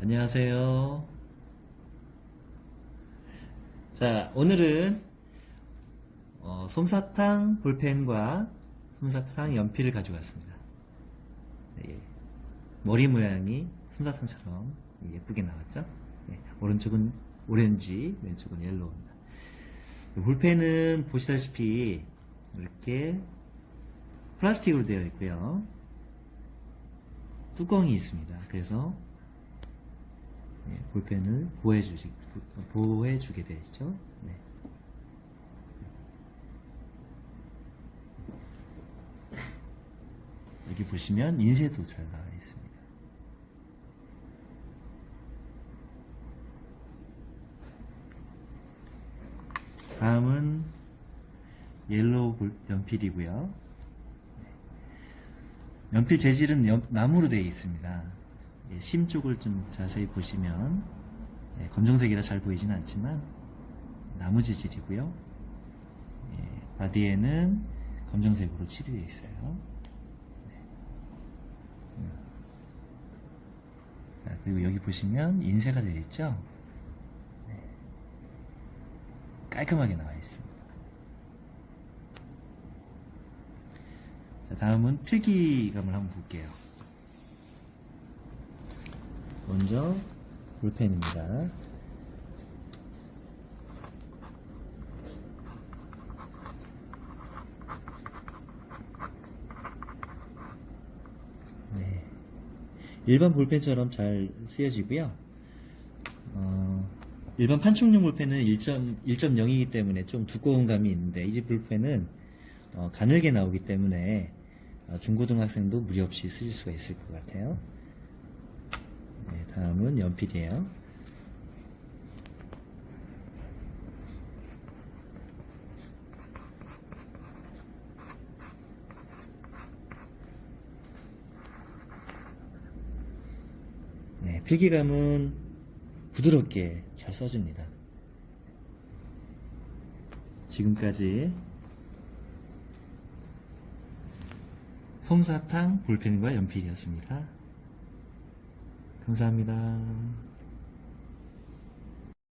안녕하세요. 자, 오늘은 어, 솜사탕 볼펜과 솜사탕 연필을 가져왔습니다. 네, 머리 모양이 솜사탕처럼 예쁘게 나왔죠? 네, 오른쪽은 오렌지, 왼쪽은 옐로우입니다. 볼펜은 보시다시피 이렇게 플라스틱으로 되어 있고요. 뚜껑이 있습니다. 그래서 네, 볼펜을 보호해주시, 보호해주게 되죠. 네. 여기 보시면 인쇄도 잘 나와 있습니다. 다음은 옐로우 볼- 연필이고요. 연필 재질은 연- 나무로 되어 있습니다. 예, 심 쪽을 좀 자세히 보시면 예, 검정색이라 잘 보이진 않지만 나무 재질이고요. 예, 바디에는 검정색으로 칠이 되어 있어요. 네. 음. 자, 그리고 여기 보시면 인쇄가 되어 있죠. 네. 깔끔하게 나와 있습니다. 자, 다음은 필기감을 한번 볼게요. 먼저 볼펜입니다. 네. 일반 볼펜처럼 잘 쓰여지고요. 어, 일반 판촉용 볼펜은 1.0이기 때문에 좀 두꺼운 감이 있는데 이 집 볼펜은 어, 가늘게 나오기 때문에 어, 중고등학생도 무리 없이 쓰실 수가 있을 것 같아요. 네, 다음은 연필이에요. 네, 필기감은 부드럽게 잘 써집니다. 지금까지 솜사탕 볼펜과 연필이었습니다. 감사합니다.